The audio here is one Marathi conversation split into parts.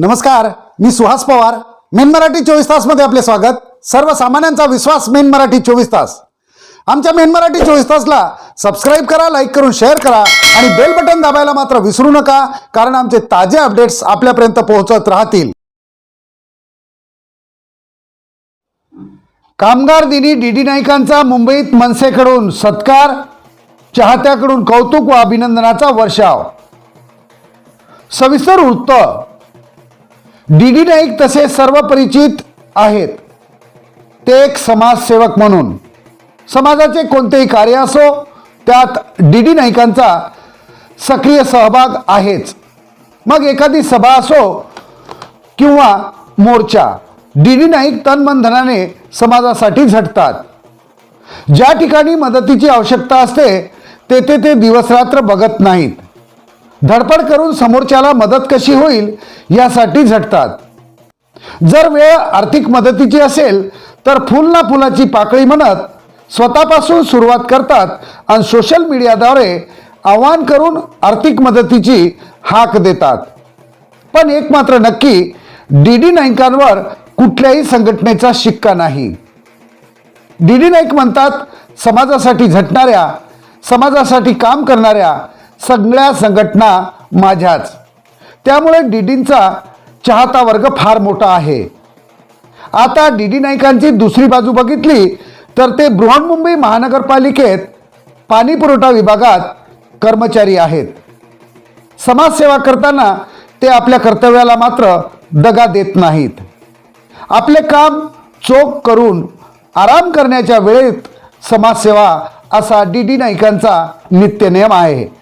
नमस्कार मी सुहास पवार. मेन मराठी चोवीस तासमध्ये आपले स्वागत. सर्वसामान्यांचा विश्वास मेन मराठी चोवीस तास. आमच्या मेन मराठी चोवीस तासला सबस्क्राईब करा लाईक करून शेअर करा आणि बेल बटन दाबायला मात्र विसरू नका कारण आमचे ताजे अपडेट्स आपल्यापर्यंत पोहोचत राहतील. कामगार दिनी डी डी नाईकांचा मुंबईत मनसेकडून सत्कार चाहत्याकडून कौतुक व अभिनंदनाचा वर्षाव. सविस्तर वृत्त डी डी नाईक तसे सर्व परिचित आहेत. ते एक समाजसेवक म्हणून. समाजाचे कोणतेही कार्य असो त्यात डी डी नाईकांचा सक्रिय सहभाग आहेच. मग एखादी सभा असो किंवा मोर्चा डी डी नाईक तन समाजासाठी झटतात. ज्या ठिकाणी मदतीची आवश्यकता असते तेथे ते दिवसरात्र बघत नाहीत. धडपड करून समोरच्याला मदत कशी होईल यासाठी झटतात. जर वेळ आर्थिक मदतीची असेल तर फुल ना फुलाची पाकळी म्हणत स्वतःपासून सुरुवात करतात आणि सोशल मीडियाद्वारे आव्हान करून आर्थिक मदतीची हाक देतात. पण एक मात्र नक्की डी डी नाईकांवर कुठल्याही संघटनेचा शिक्का नाही. डी डी नाईक म्हणतात समाजासाठी झटणाऱ्या समाजासाठी काम करणाऱ्या सगळ्या संघटना माझ्याच. त्यामुळे डी डींचा चाहता वर्ग फार मोठा आहे. आता डी डी नाईकांची दुसरी बाजू बघितली तर ते बृहन्मुंबई महानगरपालिकेत पाणीपुरवठा विभागात कर्मचारी आहेत. समाजसेवा करताना ते आपल्या कर्तव्याला मात्र दगा देत नाहीत. आपले काम चोख करून आराम करण्याच्या वेळेत समाजसेवा असा डी डी नाईकांचा नित्यनेम आहे.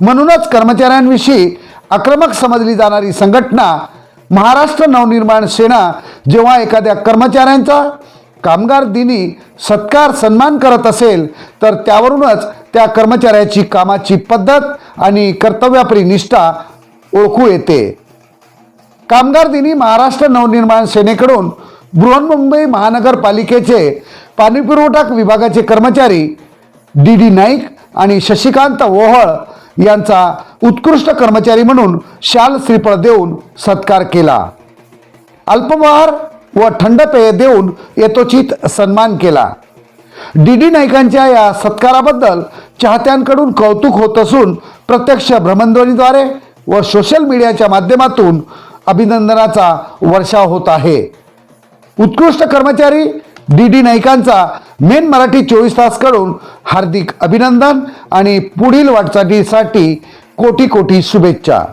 म्हणूनच कर्मचाऱ्यांविषयी आक्रमक समजली जाणारी संघटना महाराष्ट्र नवनिर्माण सेना जेव्हा एखाद्या कर्मचाऱ्यांचा कामगार दिनी सत्कार सन्मान करत असेल तर त्यावरूनच त्या कर्मचाऱ्याची कामाची पद्धत आणि कर्तव्यापरी निष्ठा ओळखू येते. कामगार दिनी महाराष्ट्र नवनिर्माण सेनेकडून बृहन्मुंबई महानगरपालिकेचे पाणीपुरवठा विभागाचे कर्मचारी डी डी नाईक आणि शशिकांत ओहळ यांचा उत्कृष्ट कर्मचारी म्हणून शाल श्रीफळ देऊन सत्कार केला. अल्पहार व थंड पेय देऊन यथोचित सन्मान केला. डी डी नाईकांच्या या सत्काराबद्दल चाहत्यांकडून कौतुक होत असून प्रत्यक्ष भ्रमणध्वनीद्वारे व सोशल मीडियाच्या माध्यमातून अभिनंदनाचा वर्षाव होत आहे. उत्कृष्ट कर्मचारी डी डी नाईकांचा मेन मराठी चोवीस तासकडून हार्दिक अभिनंदन आणि पुढील वाटचालीसाठी कोटी कोटी शुभेच्छा.